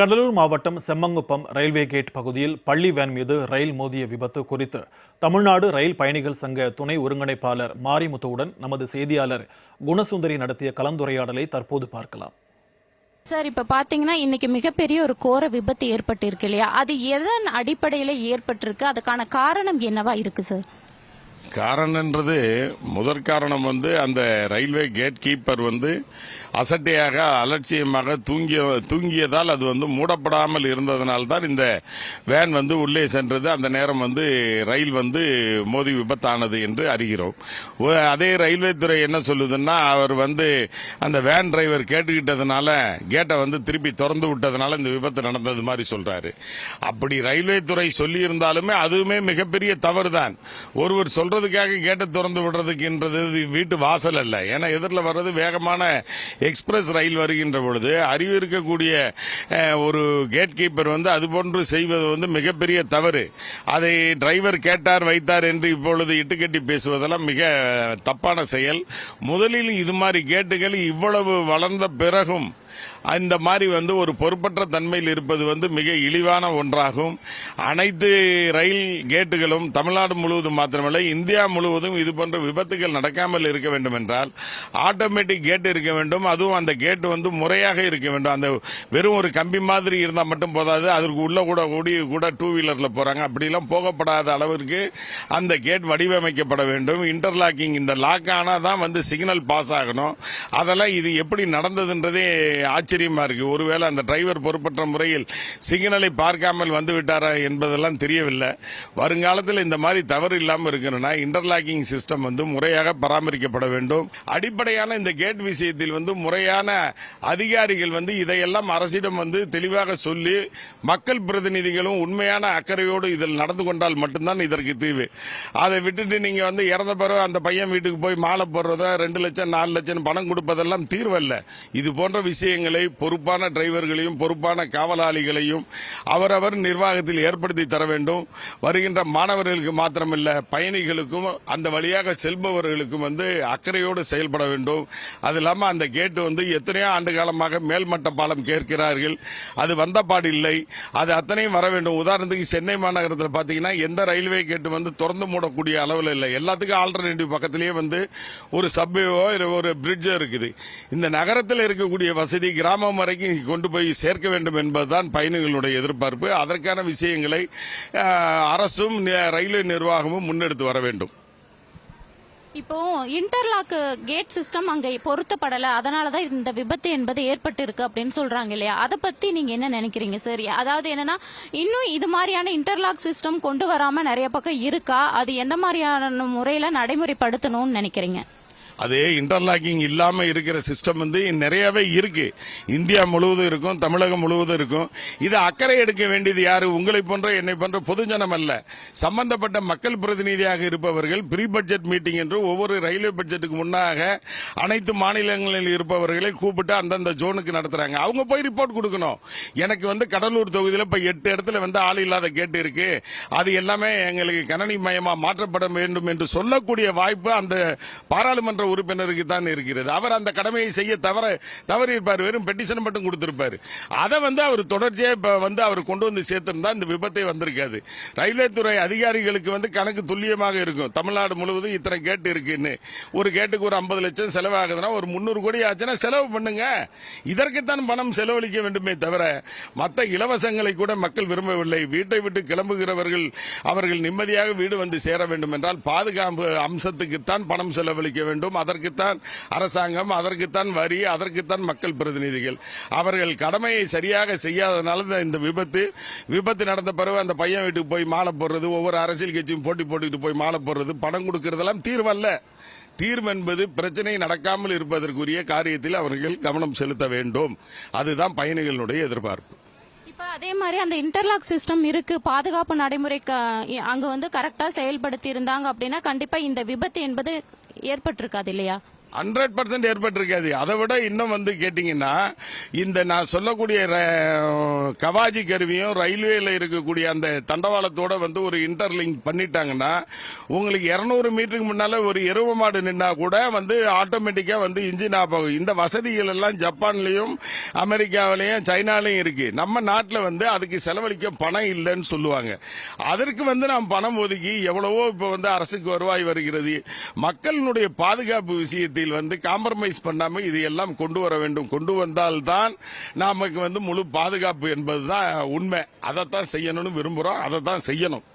கடலூர் மாவட்டம் Semmankuppam railway gate பகுதியில் பள்ளி வேன் மீது ரயில் மோதிய விபத்து குறித்து தமிழ்நாடு ரயில் பயணிகள் சங்க துணை ஒருங்கிணைப்பாளர் மாரிமுத்துவுடன் நமது செய்தியாளர் குணசுந்தரி நடத்திய கலந்துரையாடலை தற்போது பார்க்கலாம். சார் இப்ப பாத்தீங்கன்னா இன்னைக்கு மிகப்பெரிய ஒரு கோர விபத்து ஏற்பட்டிருக்கு இல்லையா? அது எதன் அடிப்படையில ஏற்பட்டிருக்கு? அதுக்கான காரணம் என்னவா இருக்கு சார்? காரணன்றது முதற் காரணம் வந்து அந்த ரயில்வே கேட் கீப்பர் வந்து அசட்டையாக அலட்சியமாக தூங்கிய தூங்கியதால் அது வந்து மூடப்படாமல் இருந்ததனால் தான் இந்த வேன் வந்து உள்ளே சென்றது. அந்த நேரம் வந்து ரயில் வந்து மோதி விபத்தானது என்று அறிகிறோம். அதே ரயில்வே துறை என்ன சொல்லுதுன்னா அவர் வந்து அந்த வேன் டிரைவர் கேட்டுக்கிட்டதுனால கேட்டை வந்து திருப்பி திறந்து விட்டதுனால இந்த விபத்து நடந்தது மாதிரி சொல்றாரு. அப்படி ரயில்வே துறை சொல்லியிருந்தாலுமே அதுவுமே மிகப்பெரிய தவறு தான் ஒருவர் சொல்றதுக்காக கேட்டை திறந்து விடுறதுக்குன்றது வீட்டு வாசல் அல்ல. ஏன்னா எதிரில் வர்றது வேகமான எக்ஸ்பிரஸ் ரயில் வருகின்ற பொழுது அறிவு இருக்கக்கூடிய ஒரு கேட் கீப்பர் வந்து அது போன்று செய்வது வந்து மிகப்பெரிய தவறு. அதை டிரைவர் கேட்டார் வைத்தார் என்று இப்பொழுது இட்டுக்கட்டி பேசுவதெல்லாம் மிக தப்பான செயல். முதலில் இது மாதிரி கேட்டுகள் இவ்வளவு வளர்ந்த பிறகும் இந்த மாதிரி வந்து ஒரு பொறுப்பற்ற தன்மையில் இருப்பது வந்து மிக இழிவான ஒன்றாகும். அனைத்து ரயில் கேட்டுகளும் தமிழ்நாடு முழுவதும் மாத்திரமல்ல இந்தியா முழுவதும் இது போன்ற விபத்துகள் நடக்காமல் இருக்க வேண்டும் என்றால் ஆட்டோமேட்டிக் கேட் இருக்க வேண்டும். அதுவும் அந்த கேட் வந்து முறையாக இருக்க வேண்டும். அந்த வெறும் ஒரு கம்பி மாதிரி இருந்தால் மட்டும் போதாது. அதற்கு உள்ள கூட கூடி கூட டூ வீலரில் போகிறாங்க அப்படிலாம் போகப்படாத அளவிற்கு அந்த கேட் வடிவமைக்கப்பட வேண்டும். இன்டர்லாக்கிங் இந்த லாக் ஆனால் தான் வந்து சிக்னல் பாஸ் ஆகணும். அதெல்லாம் இது எப்படி நடந்ததுன்றதே ஆச்சரியமா இருக்கு. ஒருவேளை அந்த டிரைவர் பொறுப்பற்ற முறையில் சிக்னலை பார்க்காமல் வந்து விட்டாரா என்பதெல்லாம் தெரியவில்லை. வருங்காலத்தில் இந்த மாதிரி தவறு இல்லாமல் இருக்கணும்னா இன்டர்லாக்கிங் சிஸ்டம் வந்து முறையாக பராமரிக்கப்பட வேண்டும். அடிப்படையான இந்த கேட் விஷயத்தில் வந்து முறையான அதிகாரிகள் வந்து இதையெல்லாம் அரசிடம் வந்து தெளிவாக சொல்லி மக்கள் பிரதிநிதிகளும் உண்மையான அக்கறையோடு இதில் நடந்து கொண்டால் மட்டும்தான் இதற்கு தீர்வு. அதை விட்டுட்டு நீங்க வந்து இறந்த பிறகு அந்த பையன் வீட்டுக்கு போய் மாலை போடுறதோ ரெண்டு லட்சம் நாலு லட்சம் பணம் கொடுப்பதெல்லாம் தீர்வல்ல இது போன்ற விஷயம் விஷயங்களை பொறுப்பான டிரைவர்களையும் பொறுப்பான காவலாளிகளையும் அவரவர் நிர்வாகத்தில் ஏற்படுத்தி தர வேண்டும். வருகின்ற மாணவர்களுக்கு மாத்திரமல்ல பயணிகளுக்கும் அந்த வழியாக செல்பவர்களுக்கும் வந்து அக்கறையோடு செயல்பட வேண்டும். அது இல்லாமல் அந்த கேட்டு வந்து எத்தனையோ ஆண்டு காலமாக மேல்மட்ட பாலம் கேட்கிறார்கள். அது வந்த பாடு இல்லை. அது அத்தனையும் வர வேண்டும். உதாரணத்துக்கு சென்னை மாநகரத்தில் பார்த்தீங்கன்னா எந்த ரயில்வே கேட்டு வந்து திறந்து மூடக்கூடிய அளவில் இல்லை. எல்லாத்துக்கும் ஆல்டர்னேட்டிவ் பக்கத்திலேயே வந்து ஒரு சப்வேவோ ஒரு பிரிட்ஜோ இருக்குது. இந்த நகரத்தில் இருக்கக்கூடிய வசதி கிராமம் வரைக்கும் கொண்டு போய் சேர்க்க வேண்டும் என்பதுதான் பயணிகளுடைய எதிர்பார்ப்பு. அதற்கான விஷயங்களை அரசும் ரயில்வே நிர்வாகமும் முன்னெடுத்து வர வேண்டும். இப்போ இன்டர்லாக் கேட் சிஸ்டம் அங்க பொருத்தப்படல. அதனாலதான் இந்த விபத்து என்பது ஏற்பட்டு இருக்கு அப்படின்னு சொல்றாங்க இல்லையா? அதை பத்தி நீங்க என்ன நினைக்கிறீங்க சரி? அதாவது என்னன்னா இன்னும் இது மாதிரியான இன்டர்லாக் சிஸ்டம் கொண்டு வராம நிறைய பக்கம் இருக்கா? அது எந்த மாதிரியான முறையில நடைமுறைப்படுத்தணும்னு நினைக்கிறீங்க? அதே இன்டர்லாக்கிங் இல்லாமல் இருக்கிற சிஸ்டம் வந்து நிறையவே இருக்கு. இந்தியா முழுவதும் இருக்கும் தமிழகம் முழுவதும் இருக்கும். இது அக்கறை எடுக்க வேண்டியது யாரு? உங்களை போன்ற என்னை போன்ற பொதுஜனம் அல்ல. சம்பந்தப்பட்ட மக்கள் பிரதிநிதியாக இருப்பவர்கள் ப்ரீ பட்ஜெட் மீட்டிங் என்று ஒவ்வொரு ரயில்வே பட்ஜெட்டுக்கு முன்னாக அனைத்து மாநிலங்களில் இருப்பவர்களை கூப்பிட்டு அந்தந்த ஜோனுக்கு நடத்துறாங்க. அவங்க போய் ரிப்போர்ட் கொடுக்கணும். எனக்கு வந்து கடலூர் தொகுதியில் இப்போ எட்டு இடத்துல வந்து ஆள் இல்லாத கேட்டு இருக்கு. அது எல்லாமே எங்களுக்கு கணனி மயமா மாற்றப்பட வேண்டும் என்று சொல்லக்கூடிய வாய்ப்பு அந்த பாராளுமன்ற உறுப்பினருக்கு தான் இருக்கிறது. அவர் அந்த கடமையை செய்ய தவற தவறி இருப்பார் வெறும் பெட்டிஷன் மட்டும் கொடுத்திருப்பார். அதை வந்து அவர் தொடர்ச்சியாக இப்போ வந்து அவர் கொண்டு வந்து சேர்த்திருந்தா இந்த விபத்தை வந்திருக்காது. ரயில்வே துறை அதிகாரிகளுக்கு வந்து கணக்கு துல்லியமாக இருக்கும். தமிழ்நாடு முழுவதும் இத்தனை கேட்டு இருக்குன்னு. ஒரு கேட்டுக்கு ஒரு ஐம்பது லட்சம் செலவாகுதுன்னா ஒரு முந்நூறு கோடி ஆச்சுன்னா செலவு பண்ணுங்க. இதற்குத்தான் பணம் செலவழிக்க வேண்டுமே தவிர மற்ற இலவசங்களை கூட மக்கள் விரும்பவில்லை. வீட்டை விட்டு கிளம்புகிறவர்கள் அவர்கள் நிம்மதியாக வீடு வந்து சேர வேண்டும் என்றால் பாதுகாப்பு அம்சத்துக்குத்தான் பணம் செலவழிக்க வேண்டும். அதற்குத்தான் அரசாங்கம் அதற்குத்தான் வரி அதற்குத்தான் மக்கள் பிரதிநிதிகள். அவர்கள் கடமையை சரியாக செய்யாதனால தான் இந்த விபத்து. விபத்து நடந்த பிறகு அந்த பையன் வீட்டுக்கு போய் மாலை போடுறது ஒவ்வொரு அரசியல் கட்சியும் போட்டி போட்டுக்கிட்டு போய் மாலை போடுறது பணம் கொடுக்கறதெல்லாம் தீர்வல்ல. தீர்வு என்பது பிரச்சனை நடக்காமல் இருப்பதற்குரிய காரியத்தில் அவர்கள் கவனம் செலுத்த வேண்டும். அதுதான் பயணிகளுடைய எதிர்பார்ப்பு. அதே மாதிரி அந்த இன்டர்லாக் சிஸ்டம் இருக்கு பாதுகாப்பு நடைமுறை அங்க வந்து கரெக்டா செயல்படுத்தி இருந்தாங்க அப்படின்னா கண்டிப்பா இந்த விபத்து என்பது ஏற்பட்டிருக்காது இல்லையா? ஹண்ட்ரட் பர்சன்ட் ஏற்பட்டிருக்காது. அதை விட இன்னும் வந்து கேட்டிங்கன்னா இந்த நான் சொல்லக்கூடிய ர- கவாஜி கருவியும் ரயில்வேல இருக்கக்கூடிய அந்த தண்டவாளத்தோட வந்து ஒரு இன்டர்லிங்க் பண்ணிட்டாங்கன்னா உங்களுக்கு 200 மீட்டருக்கு முன்னால ஒரு எருவ மாடு நின்னா கூட வந்து ஆட்டோமேட்டிக்கா வந்து இன்ஜின் ஆஃப் ஆகும். இந்த வசதிகள் எல்லாம் ஜப்பான்லயும் அமெரிக்காவிலயும் சைனாலையும் இருக்கு. நம்ம நாட்டில் வந்து அதுக்கு செலவழிக்க பணம் இல்லைன்னு சொல்லுவாங்க. அதற்கு வந்து நாம் பணம் ஒதுக்கி எவ்வளவோ இப்ப வந்து அரசுக்கு வருவாய் வருகிறது. மக்களினுடைய பாதுகாப்பு விஷயத்தை மத்தியில் வந்து காம்ப்ரமைஸ் பண்ணாம இது எல்லாம் கொண்டு வர வேண்டும். கொண்டு வந்தால்தான் நமக்கு வந்து முழு பாதுகாப்பு என்பதுதான் உண்மை. அதைத்தான் செய்யணும்னு விரும்புறோம். அதை தான் செய்யணும்.